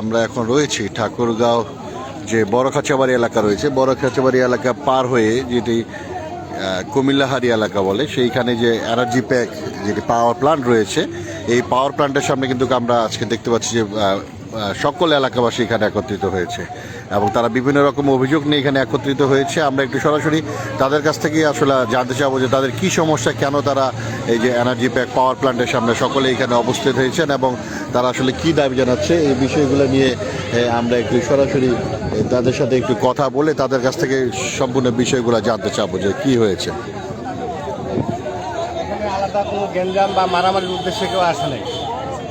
আমরা এখন রয়েছি ঠাকুরগাঁও যে বড় খাঁচাবাড়ি এলাকা রয়েছে। বড় খাঁচাবাড়ি এলাকা পার হয়ে যেটি কুমিল্লাহারি এলাকা বলে, সেইখানে যে এনার্জি প্যাক যেটি পাওয়ার প্লান্ট রয়েছে, এই পাওয়ার প্লান্টের সামনে কিন্তু আমরা আজকে দেখতে পাচ্ছি যে সকল এলাকাবাসী এখানে একত্রিত হয়েছে। এবং তারা বিভিন্ন রকম অভিযোগ নিয়ে এখানে একত্রিত হয়েছে। আমরা একটু সরাসরি তাদের কাছ থেকে আসলে জানতে চাবো যে তাদের কি সমস্যা, কেন তারা এই যে এনার্জি প্যাক পাওয়ার প্ল্যান্টের সামনে সকলে এখানে অবস্থিত হয়েছেন এবং তারা আসলে কি দাবি জানাচ্ছে এই বিষয়গুলো নিয়ে আমরা একটু সরাসরি তাদের সাথে একটু কথা বলে তাদের কাছ থেকে সম্পূর্ণ বিষয়গুলো জানতে চাবো যে কি হয়েছে। আলাদা কোনো গ্যাঞ্জাম বা মারামারির উদ্দেশ্যে কেউ আসে নাই।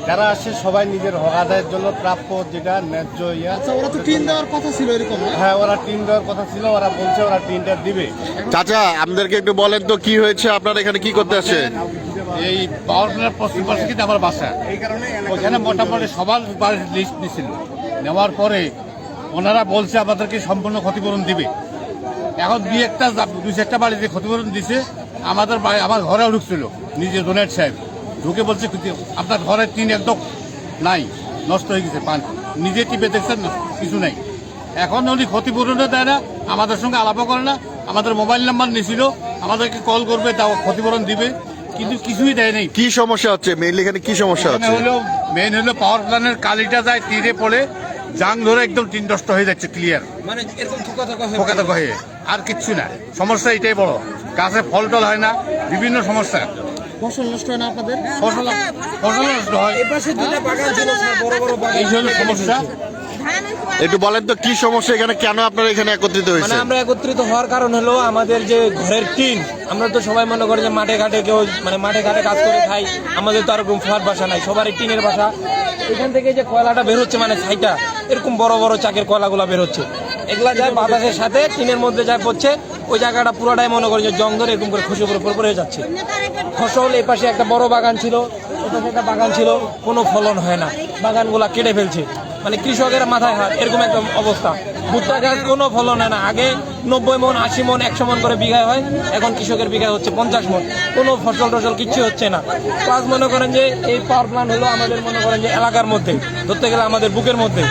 যারা আসে সবাই নিজের হক আদায়ের জন্য প্রাপ্য যেটা ন্যায্য ইয়া। আচ্ছা ওরা তো টিন দেওয়ার কথা ছিল এরকম হ্যাঁ ওরা টিন দেওয়ার কথা ছিল ওরা বলছে ওরা টিনটা দিবে। চাচা আমাদেরকে একটু বলেন তো কি হয়েছে? আপনারা এখানে কি করতে আসছেন এই পাওয়ার প্ল্যান্ট পশ্চিম পাশে কিন্তু আমার বাসা। ওখানে মোটামুটি সবার বাড়ির লিস্ট নিছিল। নেওয়ার পরে ওনারা বলছে আমাদেরকে সম্পূর্ণ ক্ষতিপূরণ দিবে। এখন দুই একটা দুই চারটা বাড়িতে ক্ষতিপূরণ দিছে। আমাদের বাড়ি আমার ঘরেও ঢুকছিল নিজে ডোনেট সাহেব। ঢুকে বলছে আপনার ঘরের টিন একদম নাই নষ্ট হয়ে গেছে পান। নিজে টিপে দেখছেন না, কিছু নাই। এখন উনি ক্ষতিপূরণও দেয় না আমাদের সঙ্গে আলাপও করে না আমাদের মোবাইল নাম্বার নিয়েছিল আমাদেরকে কল করবে তাও ক্ষতিপূরণ দিবে কিন্তু কিছুই দেয় নাই। কি সমস্যা হচ্ছে? মেইনলি এখানে কি সমস্যা হচ্ছে? হলো মেন হলো পাওয়ার প্ল্যান্টের কালিটা যায় তীরে পড়ে জাং ধরে একদম টিন নষ্ট হয়ে যাচ্ছে ক্লিয়ার মানে এরকম থোকা থোকা হয়ে ফোকাতে হয়ে আর কিচ্ছু না। সমস্যা এটাই বড়। গাছে ফল টল হয় না বিভিন্ন সমস্যা। ফসল নষ্ট হয় না আপনাদের? ফসল ফসল নষ্ট হয়। এপাশে দুটো বাগান ছিল স্যার বড় বড় বাগান এই হলো সমস্যা। একটু বলেন তো কি সমস্যা এখানে? কেন আপনারা এখানে একত্রিত মানে আমরা একত্রিত হওয়ার কারণ হলো আমাদের যে ঘরের টিন আমরা তো সবাই মনে করি যে মাঠে ঘাটে কেউ মানে মাঠে ঘাটে কাজ করে খাই আমাদের তো আর এরকম ফ্ল্যাট বাসা নাই সবারই টিনের বাসা। এখান থেকে যে কয়লাটা বের হচ্ছে মানে ছাইটা এরকম বড় বড় চাকের কয়লাগুলো বের হচ্ছে। এগুলা যায় বাতাসের সাথে টিনের মধ্যে যায় পড়ছে ওই জায়গাটা পুরোটাই মনে করি যে জং ধরে এরকম করে খুশি উপরে পড়ে যাচ্ছে। ফসল এই পাশে একটা বড় বাগান ছিল একটা বাগান ছিল, কোনো ফলন হয় না। বাগানগুলা কেটে ফেলছে। মানে কৃষকের মাথায় হাত, এরকম একটা অবস্থা। ভুট্টা গাছ কোনো ফলন হয় না। আগে নব্বই মন, আশি মন, একশো মন করে বিঘায় হয়, এখন কৃষকের বিঘায় হচ্ছে পঞ্চাশ মন। কোনো ফসল টসল কিচ্ছু হচ্ছে না। প্লাস মনে করেন যে এই পাওয়ার প্ল্যান্ট হলো আমাদের মনে করেন যে এলাকার মধ্যে, ধরতে গেলে আমাদের বুকের মধ্যে।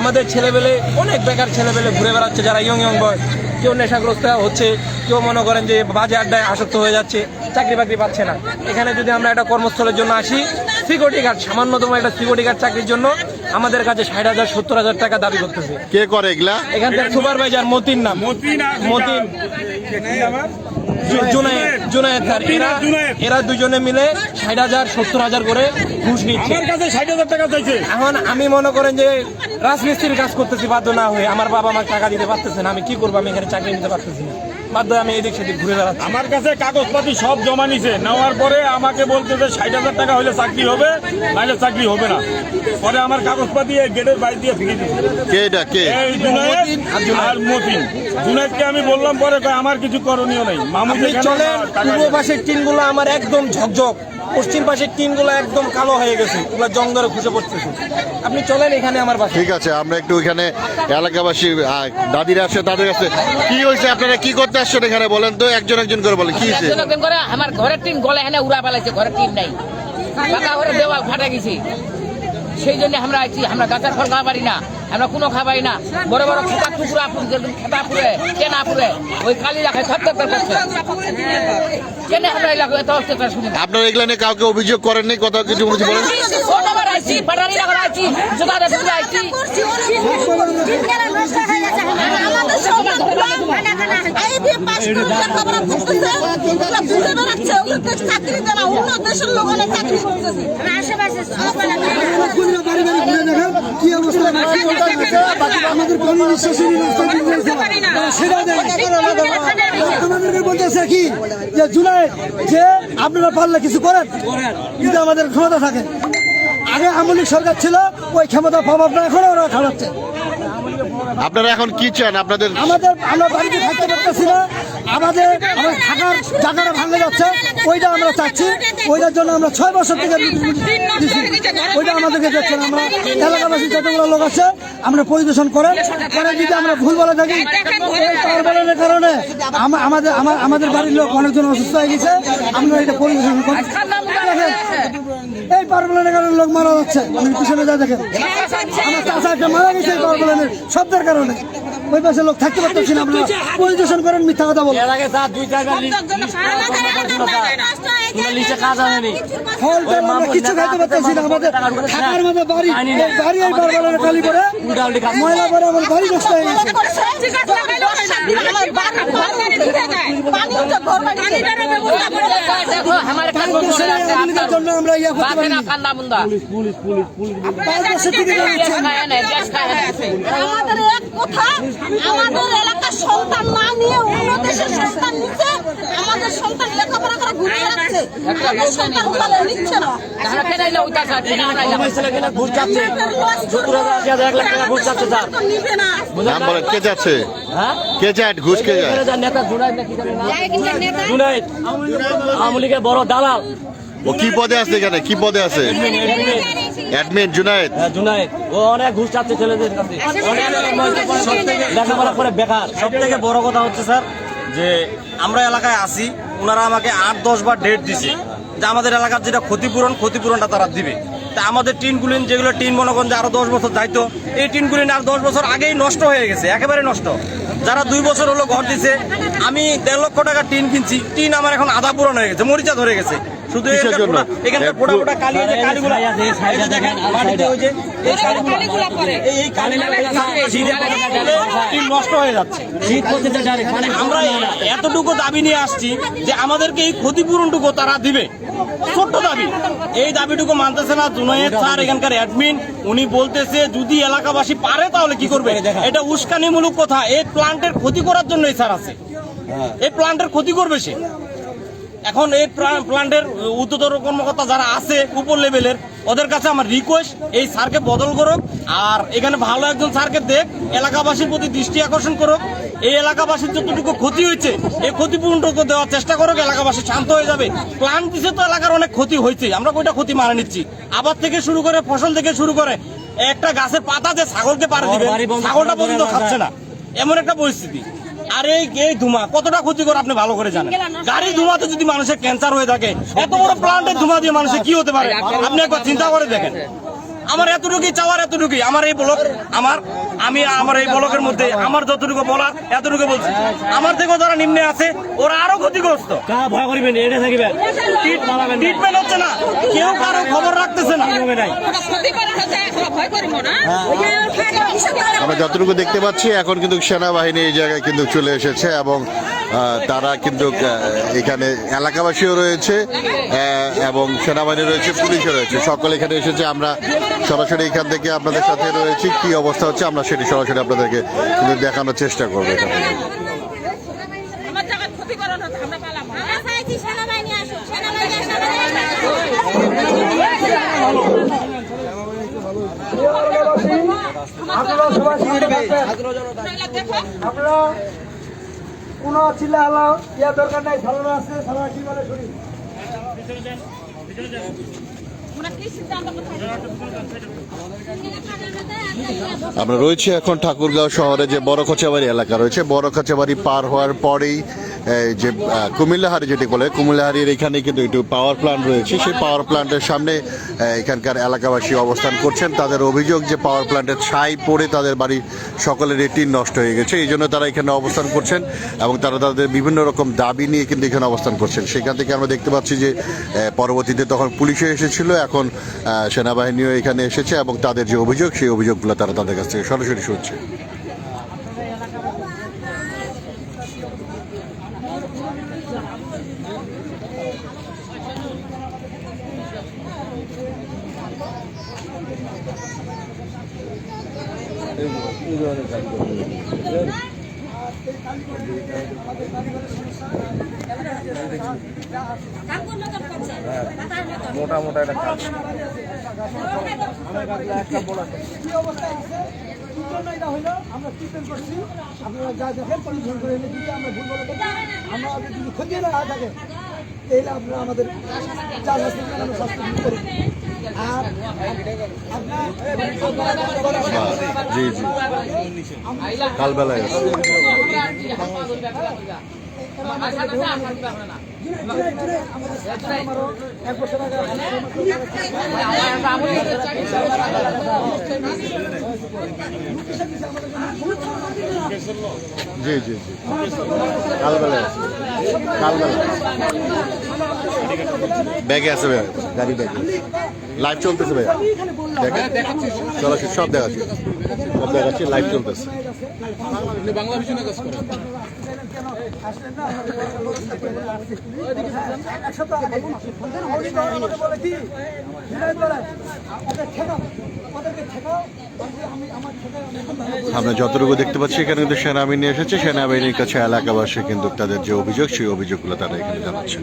আমাদের ছেলেবেলে, অনেক বেকার ছেলেবেলে ঘুরে বেড়াচ্ছে যারা ইয়ং ইয়ং বয় কেউ নেশাগ্রস্ত হচ্ছে কেউ মনে করেন যে বাজে আড্ডায় আসক্ত হয়ে যাচ্ছে চাকরি বাকরি পাচ্ছে না। এখানে যদি আমরা একটা কর্মস্থলের জন্য আসি সিকিউরিটি গার্ড সামান্যতম একটা সিকিউরিটি গার্ড চাকরির জন্য আমাদের কাছে ষাট হাজার সত্তর হাজার টাকা দাবি করতেছে। কে করে এগুলা? এখানকার সুপারভাইজার মতিন নাম। মতিন জু- জুনায়েদ জুনায়েদ এরা এরা দুজনে মিলে ষাট হাজার সত্তর হাজার করে ঘুষ নিচ্ছে। কাছে ষাট হাজার টাকা চাইছে। এখন আমি মনে করেন যে রাজমিস্ত্রির কাজ করতেছি বাধ্য না হয়ে। আমার বাবা আমাকে টাকা দিতে পারতেছে না আমি কি করব? আমি এখানে চাকরি নিতে পারতেছি না। বাধ্য আমি এদিক সেদিক ঘুরে বেড়াচ্ছি। আমার কাছে কাগজপাতি সব জমা নিছে। নেওয়ার পরে আমাকে বলতে যে ষাট হাজার টাকা হলে চাকরি হবে নাহলে চাকরি হবে না। পরে আমার কাগজপাতি এই গেটের বাইরে দিয়ে ফিরে দিচ্ছে কে এটা? কে? এই জুনায়েদ আর মতিন জুনায়েদকে আমি বললাম পরে কয় আমার কিছু করণীয় নেই। মামুদ আপনি চলেন পূর্ব পাশের টিনগুলো আমার একদম ঝকঝক। পশ্চিম পাশের টিনগুলো একদম কালো হয়ে গেছে ওগুলো জং ধরে খুঁজে পড়তেছে। আপনি চলেন এখানে আমার বাসা ঠিক আছে আমরা একটু ওইখানে এলাকাবাসী দাদিরা আসছে তাদের কাছে কি হয়েছে আপনারা কি করতে আসছেন এখানে বলেন তো একজন একজন করে বলেন কি হয়েছে? একজন একজন করে আমার ঘরের টিন গলে এখানে উড়া পালাইছে ঘরের টিন নাই। দেওয়াল ফাটা গেছে। সেই জন্য আমরা আছি আমরা গাছের ফল খাওয়া পারি না আমরা কোনো খাবাই না। বড় বড় খেতা টুকরা খেতা পুরে কেনা পুরে ওই কালি রাখে সব থর করছে কেন আমরা এলাকা এত অত্যাচার শুনি আপনার এগুলো নিয়ে কাউকে অভিযোগ করেননি কথা কিছু বলেছি বলেন? আইছি পাটারি রাখা আইছি। করে বাড়ি বাড়ি ঘুরে দেখেন কি বলতেছে কি? যে জুলাই যে আপনারা পারলে কিছু করেন যদি আমাদের ক্ষমতা থাকে। আগে আমলিক সরকার ছিল ওই ক্ষমতা পাবো না এখন ওরা খাওয়াচ্ছে আপনারা এখন কি চান? আপনাদের আমাদের আমরা বাড়িতে থাকতে পারতেছি না। আমাদের আমাদের থাকার জায়গাটা ভাঙে যাচ্ছে। ওইটা আমরা চাচ্ছি। ওইটার জন্য আমরা ছয় বছর থেকে ওইটা আমাদেরকে যাচ্ছে আমরা। এলাকাবাসী যতগুলো লোক আছে, আমরা পরিবেশন করে পরে যদি আমরা ভুল বলে থাকি তার কারণে আমাদের আমা- আমাদের বাড়ির লোক অনেকজন অসুস্থ হয়ে গেছে। আমরা এটা পরিবেশন করি। এই পাওয়ার প্ল্যান্টের কারণে লোক মারা যাচ্ছে। আপনি পিছনে যা দেখেন। আমার চাচা একটা মারা গেছে এই পাওয়ার প্ল্যান্টের শব্দের কারণে। ওই পাশে লোক থাকতে পারতেছি না আপনারা। পরিদর্শন করেন মিথ্যা কথা বলেন। কিছু খাইতে পারতেছি না। আমাদের থাকার মতো বাড়ি বাড়ি এই খালি করে ময়লা করে আমার বাড়ি নষ্ট হয়ে গেছে। আমাদের কে যাচ্ছে? কে যায় ঘুষ কে আওয়ামী লীগের বড় দালাল। ও কি পদে আছে এখানে? কি পদে আছে? অ্যাডমিন জুনায়েদ জুনাইদ। ও অনেক ঘুষ চাচ্ছে ছেলেদের কাছে। লেখাপড়া করে বেকার। সব থেকে বড় কথা হচ্ছে স্যার যে আমরা এলাকায় আসি ওনারা আমাকে আট দশ বার ডেট দিছে যে আমাদের এলাকার যেটা ক্ষতিপূরণ ক্ষতিপূরণটা তারা দিবে। তা আমাদের টিনগুলিন যেগুলো টিন মনে করেন যে আরও দশ বছর দায়িত্ব, এই টিনগুলিন আর দশ বছর আগেই নষ্ট হয়ে গেছে, একেবারে নষ্ট। যারা দুই বছর হলো ঘর দিছে, আমি দেড় লক্ষ টাকা টিন কিনছি, টিন আমার এখন আধা পূরণ হয়ে গেছে, মরিচা ধরে গেছে। শুধু জন্য? ফোঁটা- এখানকার ফোটা ফোটা কালি এই যে কালিগুলো এই যে দেখেন মাটিতে ওই যে এই কালিগুলো এই এই কালিগুলো নষ্ট হয়ে যাচ্ছে। আমরা এতটুকু দাবি নিয়ে আসছি যে আমাদেরকে এই ক্ষতিপূরণটুকু তারা দিবে। ছোট্ট দাবি। এই দাবিটুকু মানতেছে না জুনায়েদ স্যার এখানকার অ্যাডমিন। উনি বলতেছে যদি এলাকাবাসী পারে তাহলে কি করবে? এটা উস্কানিমূলক কথা। এই প্লান্টের ক্ষতি করার জন্য এই স্যার আছে। এই প্লান্টের ক্ষতি করবে সে। এখন এই প্লা- প্লান্টের উচ্চতর কর্মকর্তা যারা আছে উপর লেভেলের ওদের কাছে আমার রিকোয়েস্ট এই স্যারকে বদল করুক আর এখানে ভালো একজন স্যারকে দেখ এলাকাবাসীর প্রতি দৃষ্টি আকর্ষণ করুক। এই এলাকাবাসীর যতটুকু ক্ষতি হয়েছে এই ক্ষতিপূরণটুকু দেওয়ার চেষ্টা করুক এলাকাবাসী শান্ত হয়ে যাবে। প্লান্ট দিছে তো এলাকার অনেক ক্ষতি হয়েছে আমরা কয়টা ক্ষতি মারা নিচ্ছি? আবার থেকে শুরু করে ফসল থেকে শুরু করে একটা গাছের পাতা যে ছাগলকে পারে দিবে ছাগলটা পর্যন্ত খাচ্ছে না। এমন একটা পরিস্থিতি। আর গে এই ধুমা? কতটা ক্ষতিকর আপনি ভালো করে জানেন? গাড়ি ধুমাতে যদি মানুষের ক্যান্সার হয়ে থাকে এত বড় প্লান্টের ধুমা দিয়ে মানুষের কি হতে পারে? আপনি একবার চিন্তা করে দেখেন। আমার এতটুকুই চাওয়ার এতটুকুই। আমার এই ব্লক আমার আমি আমার এই ব্লকের মধ্যে আমার যতটুকু বলার এতটুকু বলছি। আমার থেকেও যারা নিম্নে আছে ওরা আরও ক্ষতিগ্রস্ত। ভয় করিবেন এটা থাকিবেন। ট্রিটমেন্ট হচ্ছে না। কেউ কারও খবর রাখতেছে না। না আমরা যতটুকু দেখতে পাচ্ছি এখন কিন্তু সেনাবাহিনী এই জায়গায় কিন্তু চলে এসেছে এবং তারা কিন্তু এখানে এলাকাবাসীও রয়েছে এবং সেনাবাহিনী রয়েছে পুলিশও রয়েছে। সকলে এখানে এসেছে আমরা সরাসরি এখান থেকে আপনাদের সাথে রয়েছি। কি অবস্থা হচ্ছে আমরা সেটি সরাসরি আপনাদেরকে কিন্তু দেখানোর চেষ্টা করব এখান আসুক সেনাবাহিনী আপনারা কোনো চিল্লা হালা ইয়ার দরকার নাই সালানো আছে সালানো কি বলে শুনি। আমরা রয়েছে এখন ঠাকুরগাঁও শহরে যে বড় খোঁচাবাড়ি এলাকা রয়েছে বড় খোঁচাবাড়ি পার হওয়ার পরেই যে কুমিল্লাহারি যেটি বলে, কুমিল্লাহারির এখানে কিন্তু একটু পাওয়ার প্ল্যান্ট রয়েছে। সেই পাওয়ার প্ল্যান্টের সামনে এখানকার এলাকাবাসী অবস্থান করছেন। তাদের অভিযোগ যে পাওয়ার প্ল্যান্টের ছাই পড়ে তাদের বাড়ির সকলের টিন নষ্ট হয়ে গেছে। এই জন্য তারা এখানে অবস্থান করছেন এবং তারা তাদের বিভিন্ন রকম দাবি নিয়ে কিন্তু এখানে অবস্থান করছেন। সেখান থেকে আমরা দেখতে পাচ্ছি যে পরবর্তীতে তখন পুলিশে এসেছিল এখন সেনাবাহিনীও এখানে এসেছে এবং তাদের যে অভিযোগ, সেই অভিযোগগুলো তারা তাদের কাছ থেকে সরাসরি শুনছে। মোটা মোটা একটা কাজ। কি অবস্থা আছে। কি জন্য এটা হইল আমরা ট্রিটমেন্ট করছি আপনারা যা দেখেন পরিবেশন করে এনে যদি আমরা ভুল বলে আমরা যদি ক্ষতি না থাকে তাহলে আপনারা আমাদের যা শাস্তি আমরা শাস্তি ভোগ আর জি জি কালবেলায় এই জি জি জি। ব্যাগে আছে ভাইয়া গাড়ি ব্যাগে। লাইভ চলতেছে ভাইয়া দেখেন সব দেখাচ্ছি। সব দেখাচ্ছি লাইভ চলতেছে। বাংলা আমরা যতটুকু দেখতে পাচ্ছি, এখানে কিন্তু সেনাবাহিনী এসেছে। সেনাবাহিনীর কাছে এলাকাবাসী কিন্তু তাদের যে অভিযোগ, সেই অভিযোগগুলো তারা এখানে জানাচ্ছেন।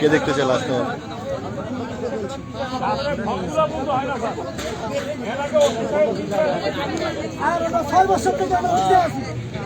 কে দেখতে চাই লাস্ট ছয় বছর থেকে আমরা বুঝতে আছি।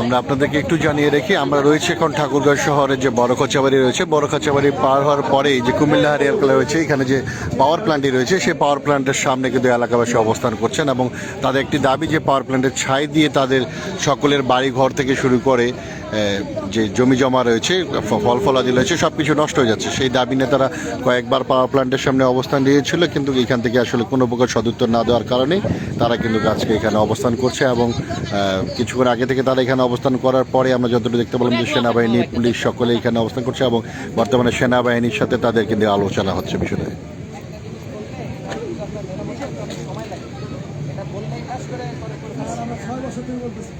আমরা আপনাদেরকে একটু জানিয়ে রেখি, আমরা রয়েছে এখন ঠাকুরগাঁও শহরের যে বড় খচাবাড়ি রয়েছে, বড় খচাবাড়ি পার হওয়ার পরেই যে কুমিল্লা হারিয়ারকলা রয়েছে, এখানে যে পাওয়ার প্ল্যান্টটি রয়েছে, সেই পাওয়ার প্ল্যান্টের সামনে কিন্তু এলাকাবাসী অবস্থান করছেন এবং তাদের একটি দাবি যে পাওয়ার প্ল্যান্টের ছাই দিয়ে তাদের সকলের বাড়ি ঘর থেকে শুরু করে যে জমি জমা রয়েছে ফল ফলাদি রয়েছে সব কিছু নষ্ট হয়ে যাচ্ছে। সেই দাবি নিয়ে তারা কয়েকবার পাওয়ার প্ল্যান্টের সামনে অবস্থান নিয়েছিল, কিন্তু এখান থেকে আসলে কোনো প্রকার সদুত্তর না দেওয়ার কারণে তারা কিন্তু আজকে এখানে অবস্থান করছে এবং কিছুক্ষণ আগে থেকে তারা এখানে অবস্থান করার পরে আমরা যতটুকু দেখতে পেলাম যে সেনাবাহিনী, পুলিশ সকলে এখানে অবস্থান করছে এবং বর্তমানে সেনাবাহিনীর সাথে তাদের কিন্তু আলোচনা হচ্ছে বলতেছি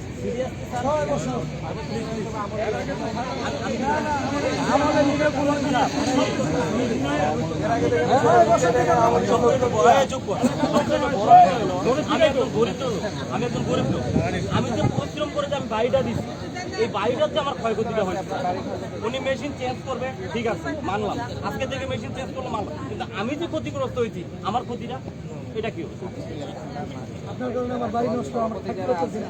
আমি একজন গরিব লোক। আমি একজন যে পরিশ্রম করে যে আমি বাড়িটা দিচ্ছি এই বাড়িটাতে আমার ক্ষয়ক্ষতিটা হয়েছে উনি মেশিন চেঞ্জ করবে ঠিক আছে মানলাম আজকে থেকে মেশিন চেঞ্জ করলে মানলাম কিন্তু আমি যে ক্ষতিগ্রস্ত হয়েছি আমার ক্ষতিটা এটা কি আপনার কারণে আমার বাড়ি নষ্ট, আমার থাকতে পারতেছি না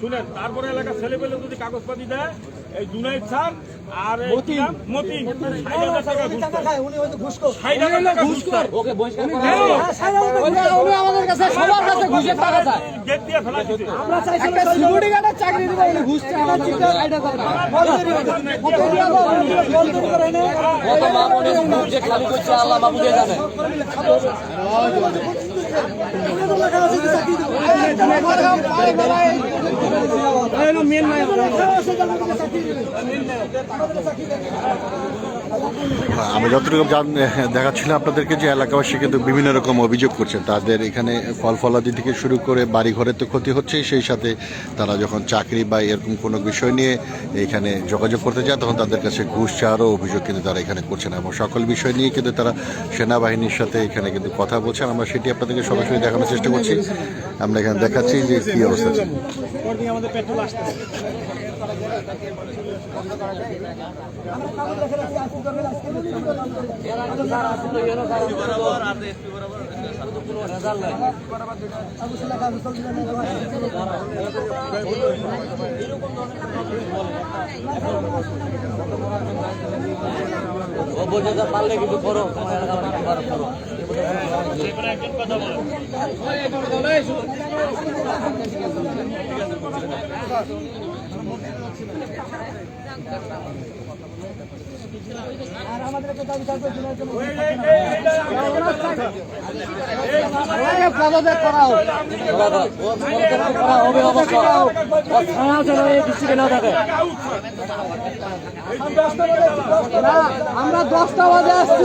শুনেন তারপরে এলাকার ছেলেপেলে যদি কাগজপাতি দেয় এই জুনাইদ স্যার আর গার্ডের চাকরি দিব উনি ঘুষ হ্যাঁ, আমি যতটুকু জান দেখাচ্ছিলাম আপনাদেরকে যে এলাকাবাসী কিন্তু বিভিন্ন রকম অভিযোগ করছেন তাদের এখানে ফল ফলাদি থেকে শুরু করে বাড়ি ঘরের তো ক্ষতি হচ্ছে সেই সাথে তারা যখন চাকরি বা এরকম কোনো বিষয় নিয়ে এখানে যোগাযোগ করতে যায় তখন তাদের কাছে ঘুষ চাওয়ারও অভিযোগ কিন্তু তারা এখানে করছেন এবং সকল বিষয় নিয়ে কিন্তু তারা সেনাবাহিনীর সাথে এখানে কিন্তু কথা বলছেন আমরা সেটি আপনাদেরকে সরাসরি দেখানোর চেষ্টা করছি। আমরা এখানে দেখাচ্ছি যে কী অবস্থা আছে আমাদের পেট্রোল আসছে ও বোঝাতে পারলে কিন্তু করো তোমার এলাকা বাড়ি করো করো পদত্যাগ করা হবে ও থানা যেন এই ডিস্ট্রিক্টে না থাকে না, আমরা দশটা বাজে আসছি।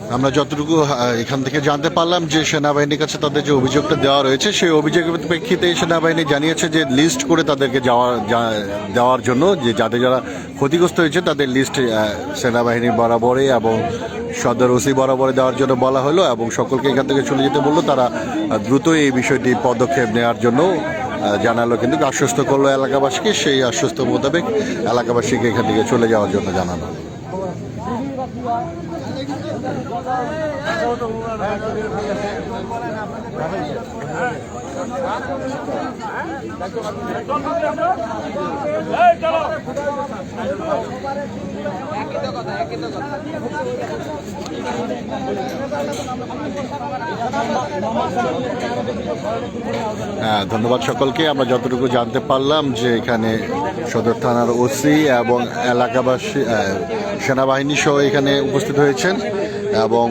আমরা যতটুকু এখান থেকে জানতে পারলাম যে সেনাবাহিনীর কাছে তাদের যে অভিযোগটা দেওয়া রয়েছে, সেই অভিযোগের প্রেক্ষিতে সেনাবাহিনী জানিয়েছে যে লিস্ট করে তাদেরকে যাওয়া দেওয়ার জন্য যে যাদের যারা ক্ষতিগ্রস্ত হয়েছে, তাদের লিস্ট সেনাবাহিনীর বরাবরে এবং সদর ওসি বরাবরে দেওয়ার জন্য বলা হলো এবং সকলকে এখান থেকে চলে যেতে বলল। তারা দ্রুতই এই বিষয়টি পদক্ষেপ নেওয়ার জন্য জানালো। কিন্তু আশ্বস্ত করল এলাকাবাসীকে, সেই আশ্বস্ত মোতাবেক এলাকাবাসীকে এখান থেকে চলে যাওয়ার জন্য জানানো। হ্যাঁ ধন্যবাদ সকলকে। আমরা যতটুকু জানতে পারলাম যে এখানে সদর থানার ওসি এবং এলাকাবাসী সেনাবাহিনী সহ এখানে উপস্থিত হয়েছেন। এবং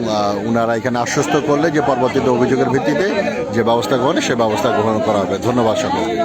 ওনারা এখানে আশ্বস্ত করলে যে পরবর্তীতে অভিযোগের ভিত্তিতে যে ব্যবস্থা গ্রহণ সে ব্যবস্থা গ্রহণ করা হবে। ধন্যবাদ সকলকে।